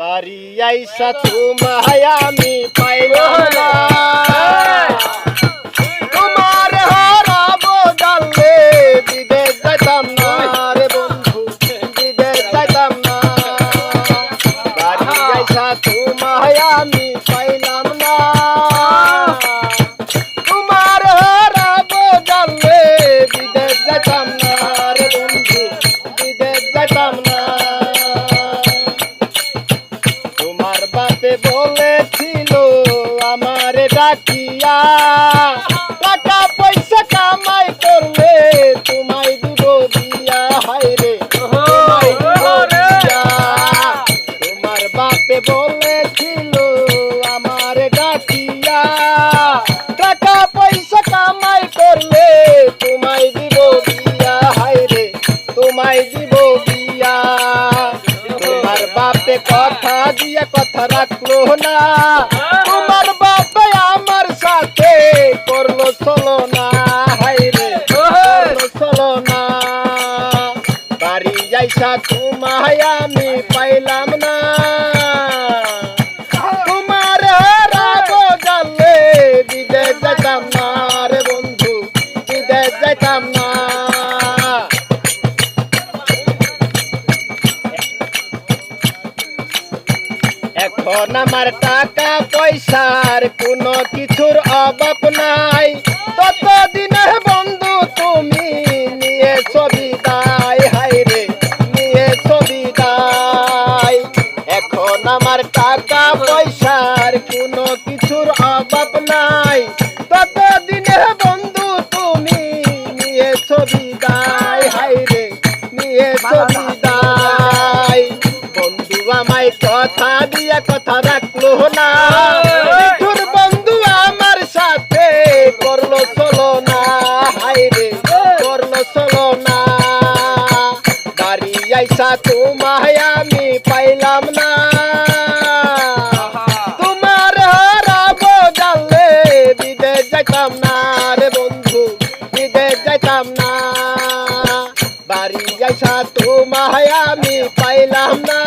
বাড়ি আইসা তোমায় আমি পাইলাম বাপে বলেছিল আমার ডাকিয়া টাকা পয়সা কামাই করলে তোমায় দিব বিয়া হাইরে রে। তোমার বাপে বলেছিল বাপে কথা দিয়ে কথা রাখল না। তোমার বাপে আমার সাথে করল চলো না। হাইরে চলো না। বাড়ি যাইসা তোমায় আমি পাইলাম না। তোমার হারাবো জানলে বিদেশ যাইতাম না। এখন আমার টাকা পয়সার কোনো কিছুর অভাব নাই। ততদিনে বন্ধু তুমি নিয়ে ছবি দায় হাই রে নিয়ে ছবি দায় এখন আমার টাকা পয়সার কোনো কিছুর অভাব নাই। ততদিনে বন্ধু তুমি নিয়ে ছবি দায় হাই রে নিয়ে ছবি আমায় কথা দিয়া কথা রাখল না। তোর বন্ধু আমার সাথে করল চলো না। হাইরে করল চলো না। বাড়ি আইসা তোমায় আমি পাইলাম না। তোমার হারাবো জানলে যাইতাম না রে বন্ধু বিদেশ যাইতাম না। পয়সা তোমায় আমি পাইলাম না।